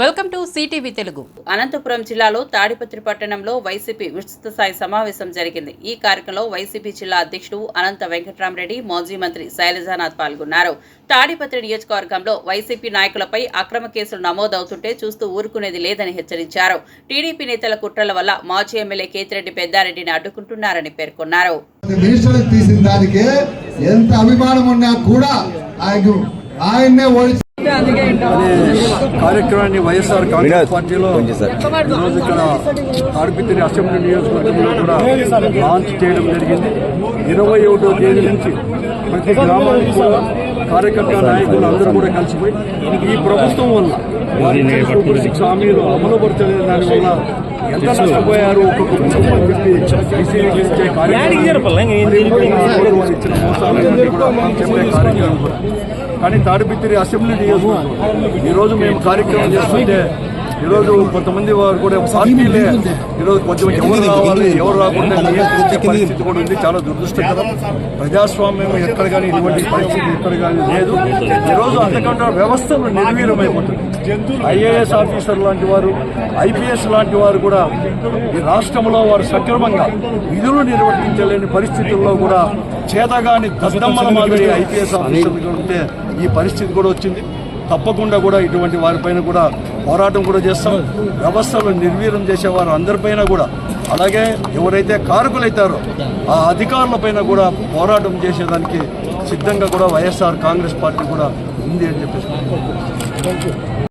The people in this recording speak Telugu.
Welcome to CTV Telugu. Anantapuram జిల్లాలో తాడిపత్రి పట్టణంలో వైసీపీ విస్తృత స్థాయి సమావేశం జరిగింది. ఈ కార్యక్రమంలో వైసీపీ జిల్లా అధ్యక్షుడు అనంత వెంకట్రామరెడ్డి మాజీ మంత్రి శైలజానాథ్ పాల్గొన్నారు. తాడిపత్రి నియోజకవర్గంలో వైసీపీ నాయకులపై అక్రమ కేసులు నమోదవుతుంటే చూస్తూ ఊరుకునేది లేదని హెచ్చరించారు. టీడీపీ నేతల కుట్రల వల్ల మాజీ ఎమ్మెల్యే కేతిరెడ్డి పెద్దారెడ్డిని అడ్డుకుంటున్నారని పేర్కొన్నారు. మినిస్టర్ తీసిన దానికి ఎంత అభిమానం ఉన్నా కూడా ఆయన ఆయన్నే కార్యక్రమాన్ని వైఎస్ఆర్ కాంగ్రెస్ పార్టీలో ఈరోజు ఇక్కడ తాడిపిత్తిరి అసెంబ్లీ నియోజకవర్గంలో కూడా లాంచ్ చేయడం జరిగింది. ఇరవై ఒకటో తేదీ నుంచి ప్రతి గ్రామానికి కూడా కార్యకర్త నాయకులు అందరూ కూడా కలిసిపోయి ఈ ప్రభుత్వం వల్ల హామీలు అమలు పరచలేని దానివల్ల ఎంత నష్టపోయారు? ఒక్కొక్క కుటుంబం చెప్పి కార్యక్రమం. చెప్పే కార్యక్రమం కూడా. కానీ తాడిపిత్తిరి అసెంబ్లీ నియోజకవర్గం. ఈరోజు మేము కార్యక్రమం చేస్తుంటే ఈరోజు కొంతమంది వారు కూడా పార్టీలే. ఈరోజు కొంచెం ఎవరు రావాలి ఎవరు రాకుండా పరిస్థితి కూడా ఉంది చాలా దురదృష్టకరం ప్రజాస్వామ్యం ఎక్కడ కానీ ఇటువంటి పరిస్థితి ఎక్కడ కానీ లేదు. ఈరోజు అంతకంటే వ్యవస్థలు నిర్వీర్యమైపోతుంది ఐఏఎస్ ఆఫీసర్ లాంటి వారు ఐపీఎస్ లాంటి వారు కూడా ఈ రాష్ట్రంలో వారు సక్రమంగా విధులు నిర్వర్తించలేని పరిస్థితుల్లో కూడా చేతగాని దద్దమ్మల మాదిరి ఐపీఎస్ ఆఫీసర్లు ఉంటే ఈ పరిస్థితి కూడా వచ్చింది. తప్పకుండా కూడా ఇటువంటి వారిపైన కూడా పోరాటం కూడా చేస్తాం. వ్యవస్థలు నిర్వీర్యం చేసేవారు అందరిపైన కూడా. అలాగే ఎవరైతే కారకులైతారో ఆ అధికారులపైన కూడా పోరాటం చేసేదానికి సిద్ధంగా కూడా వైఎస్ఆర్ కాంగ్రెస్ పార్టీ కూడా ఉంది అని చెప్పేసి.